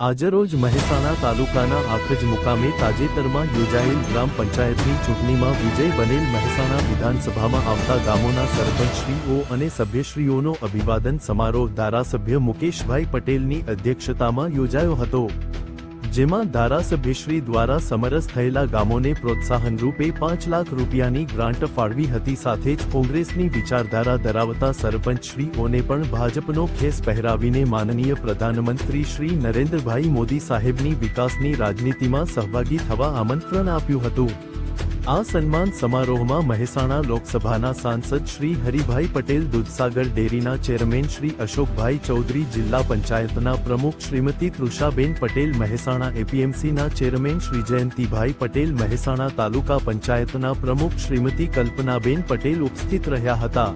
આજરોજ મહેસાણા તાલુકાના આખજ મુકામે તાજેતરમાં યોજાયેલ ગ્રામ પંચાયતની ચૂંટણીમાં વિજય બનેલ મહેસાણા વિધાનસભામાં આવતા ગામોના સરપંચશ્રીઓ અને સભ્યશ્રીઓનો અભિવાદન સમારોહ ધારાસભ્ય મુકેશભાઈ પટેલની અધ્યક્ષતામાં યોજાયો હતો. જેમાં ધારાસભ્યશ્રી દ્વારા સમરસ થયેલા ગામોને પ્રોત્સાહન રૂપે પાંચ લાખ રૂપિયાની ગ્રાન્ટ ફાળવી હતી. સાથે જ કોંગ્રેસની વિચારધારા ધરાવતા સરપંચશ્રીઓને પણ ભાજપનો ખેસ પહેરાવીને માનનીય પ્રધાનમંત્રી શ્રી નરેન્દ્રભાઈ મોદી સાહેબની વિકાસની રાજનીતિમાં સહભાગી થવા આમંત્રણ આપ્યું હતું. આ સન્માન સમારોહમાં મહેસાણા લોકસભાના સાંસદ શ્રી હરિભાઈ પટેલ, દૂધસાગર ડેરીના ચેરમેન શ્રી અશોકભાઈ ચૌધરી, જિલ્લા પંચાયતના પ્રમુખ શ્રીમતી તૃષાબેન પટેલ, મહેસાણા એપીએમસીના ચેરમેન શ્રી જયંતિભાઈ પટેલ, મહેસાણા તાલુકા પંચાયતના પ્રમુખ શ્રીમતી કલ્પનાબેન પટેલ ઉપસ્થિત રહ્યા હતા.